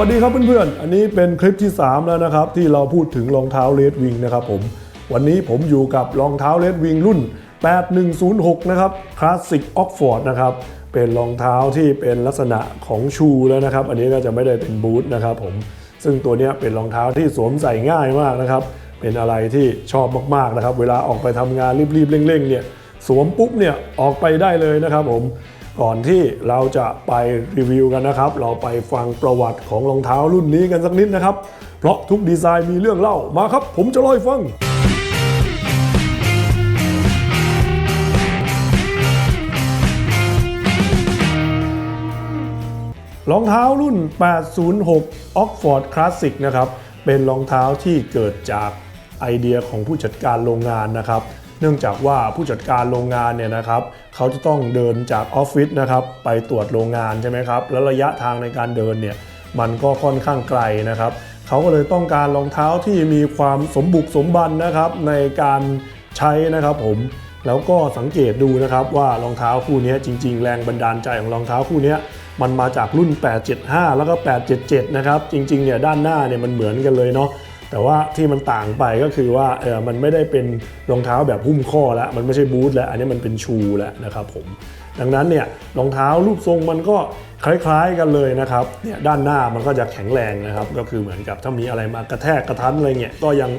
วัสดีครับเพื่อนๆ อันนี้เป็นคลิปที่ 3 แล้วนะครับ ที่เราพูดถึงรองเท้าเลดวิงนะครับผม วันนี้ผมอยู่กับรองเท้าเลดวิงรุ่น 8106 นะครับคลาสสิกออกฟอร์ดนะครับ เป็นรองเท้าที่เป็นลักษณะของชูแล้วนะครับ อันนี้ก็จะไม่ได้เป็นบูทนะครับผม ซึ่งตัวนี้เป็นรองเท้าที่สวมใส่ง่ายมากนะครับ เป็นอะไรที่ชอบมากๆนะครับ เวลาออกไปทำงานรีบๆเร่งๆเนี่ย สวมปุ๊บเนี่ยออกไปได้เลยนะครับผม ก่อนที่เราจะไปรีวิวกันนะครับ เราไปฟังประวัติของรองเท้ารุ่นนี้กันสักนิดนะครับ เพราะทุกดีไซน์มีเรื่องเล่ามาครับ ผมจะเล่าให้ฟังรองเท้ารุ่น 806 Oxford Classic นะครับ เป็นรองเท้าที่เกิดจากไอเดียของผู้จัดการโรงงานนะครับ เนื่องจากว่าผู้จัดการโรงงานเนี่ยนะครับเขาจะต้องเดินจากออฟฟิศนะครับไปตรวจโรงงานใช่ไหมครับแล้วระยะทางในการเดินเนี่ยมันก็ค่อนข้างไกลนะครับเขาก็เลยต้องการรองเท้าที่มีความสมบุกสมบันนะครับในการใช้นะครับผมแล้วก็สังเกตดูนะครับว่ารองเท้าคู่นี้จริง ๆ แรงบันดาลใจของรองเท้าคู่นี้มันมาจากรุ่น 875 แล้วก็ 877 นะครับ จริงๆเนี่ยด้านหน้าเนี่ยมันเหมือนกันเลยเนาะ แต่ว่าที่มันต่างไปก็คือว่าเออมันไม่ได้เป็นรองเท้าแบบหุ้มข้อแล้ว มันไม่ใช่บูทแล้ว อันนี้มันเป็นชูแล้วนะครับผม ดังนั้นเนี่ยรองเท้ารูปทรงมันก็คล้ายๆกันเลยนะครับเนี่ยด้านหน้ามันก็จะแข็งแรงนะครับ ก็คือเหมือนกับถ้ามีอะไรมากระแทกกระทันอะไรเงี้ยก็ยัง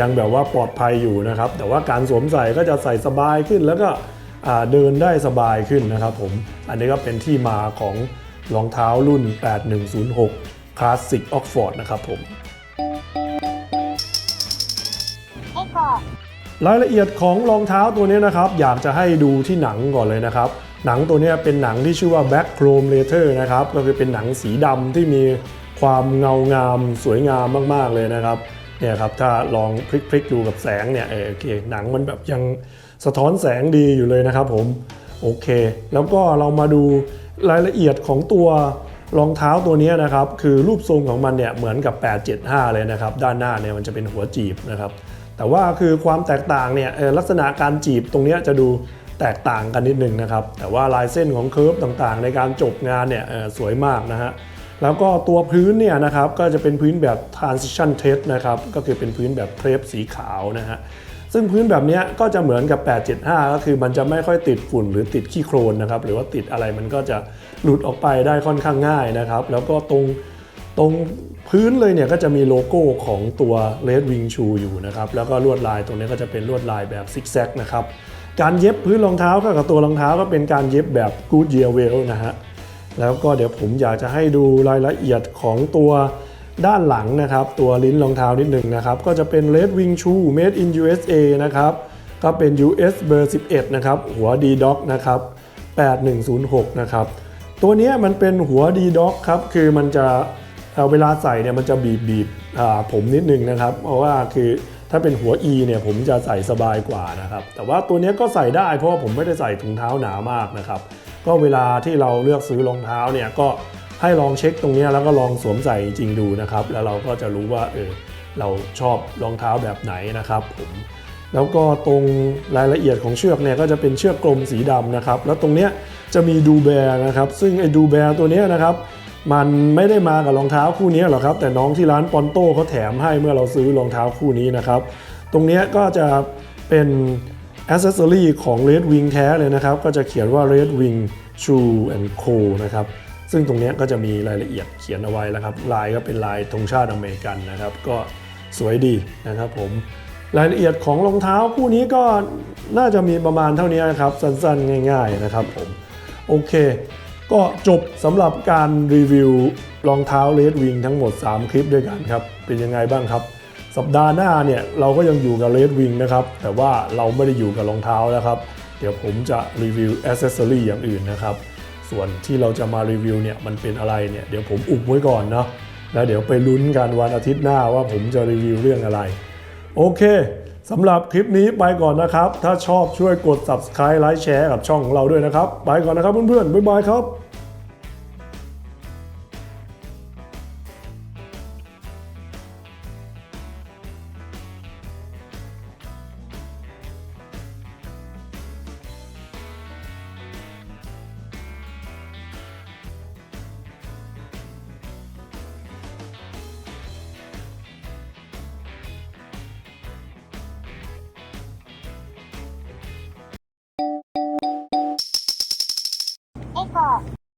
ยังแบบว่าปลอดภัยอยู่นะครับ แต่ว่าการสวมใส่ก็จะใส่สบายขึ้น แล้วก็เดินได้สบายขึ้นนะครับผม อันนี้ก็เป็นที่มาของรองเท้ารุ่น 8106 Classic Oxford นะครับผม รายละเอียดของรองเท้าตัวนี้นะครับ อยากจะให้ดูที่หนังก่อนเลยนะครับ หนังตัวนี้เป็นหนังที่ชื่อว่า Black Chrome Leather นะครับ ก็คือเป็นหนังสีดำที่มีความเงางามสวยงามมาก ๆ เลยนะครับเนี่ยครับถ้าลองพลิกๆดูกับแสงเนี่ยเออโอเคหนังมันแบบยังสะท้อนแสงดีอยู่เลยนะครับผมโอเค แล้วก็เรามาดูรายละเอียดของตัวรองเท้าตัวนี้นะครับ คือรูปทรงของมันเนี่ยเหมือนกับ 875 เลยนะครับ ด้านหน้าเนี่ยมันจะเป็นหัวจีบนะครับ แต่ว่าคือความแตกต่างเนี่ยลักษณะการจีบตรงนี้จะดูแตกต่างกันนิดนึงนะครับ แต่ว่าลายเส้นของเคิร์ฟต่างๆ ในการจบงานเนี่ยสวยมากนะฮะแล้วก็ตัวพื้นเนี่ยนะครับก็จะเป็นพื้นแบบ transition test นะครับก็คือเป็นพื้นแบบเครปสีขาวนะฮะซึ่งพื้นแบบนี้ก็จะเหมือนกับ 875 ก็คือมันจะไม่ค่อยติดฝุ่นหรือติดขี้โครนนะครับหรือว่าติดอะไรมันก็จะหลุดออกไปได้ค่อนข้างง่ายนะครับ แล้วก็ตรงตรง พื้นเลยเนี่ยก็จะมีโลโก้ของตัว Red Wing Shoe อยู่นะครับ แล้วก็ลวดลายตรงนี้ก็จะเป็นลวดลายแบบซิกแซกนะครับ การเย็บพื้นรองเท้ากับตัวรองเท้าก็เป็นการเย็บแบบ Goodyear Well นะฮะ แล้วก็เดี๋ยวผมอยากจะให้ดูรายละเอียดของตัวด้านหลังนะครับ ตัวลิ้นรองเท้านิดหนึ่งนะครับ ก็จะเป็น Red Wing Shoe Made in USA นะครับ ก็เป็น US เบอร์ 11 นะครับ หัว D Dock นะครับ 8106 นะครับ ตัวนี้มันเป็นหัว D Dock ครับ คือมันจะ เอ่เวลาใส่เนี่ยมันจะบีบบีบผมนิดนึงนะครับ เพราะว่าคือถ้าเป็นหัว E เนี่ยผมจะใส่สบายกว่านะครับ แต่ว่าตัวนี้ก็ใส่ได้เพราะว่าผมไม่ได้ใส่ถุงเท้าหนามากนะครับ ก็เวลาที่เราเลือกซื้อรองเท้าเนี่ยก็ให้ลองเช็คตรงนี้แล้วก็ลองสวมใส่จริงดูนะครับ แล้วเราก็จะรู้ว่าเออเราชอบรองเท้าแบบไหนนะครับผมแล้วก็ตรงรายละเอียดของเชือกเนี่ยก็จะเป็นเชือกกลมสีดำนะครับ แล้วตรงเนี้ยจะมีดูแบร์นะครับ ซึ่งไอ้ดูแบร์ตัวเนี้ยนะครับ มันไม่ได้มากับรองเท้าคู่นี้หรอกครับ แต่น้องที่ร้านปอนโต้เขาแถมให้เมื่อเราซื้อรองเท้าคู่นี้นะครับ ตรงนี้ก็จะเป็นอ c เซสซอรีของ Red Wing แท้เลยนะครับ ก็จะเขียนว่า Red Wing Shoe and Co นะครับ ซึ่งตรงนี้ก็จะมีรายละเอียดเขียนเอาไว้แล้วครับ ลายก็เป็นลายธงชาติอเมริกันนะครับ ก็สวยดีนะครับผม รายละเอียดของรองเท้าคู่นี้ก็น่าจะมีประมาณเท่านี้นะครับ สั้นๆ ง่าย ๆ นะครับผม โอเค ก็จบสำหรับการรีวิวรองเท้าเลดวิงทั้งหมด 3 คลิปด้วยกันครับ เป็นยังไงบ้างครับ สัปดาห์หน้าเนี่ยเราก็ยังอยู่กับเลดวิงนะครับ แต่ว่าเราไม่ได้อยู่กับรองเท้าแล้วครับ เดี๋ยวผมจะรีวิวอ c เซสซอรีอย่างอื่นนะครับ ส่วนที่เราจะมารีวิวเนี่ยมันเป็นอะไรเนี่ยเดี๋ยวผมอุบไว้ก่อนเนาะแล้วเดี๋ยวไปลุ้นกันวันอาทิตย์หน้าว่าผมจะรีวิวเรื่องอะไร โอเค สำหรับคลิปนี้ไปก่อนนะครับ ถ้าชอบช่วยกด subscribe ไลค์แชร์กับช่องของเราด้วยนะครับ ไปก่อนนะครับเพื่อนๆ บ๊ายบายครับ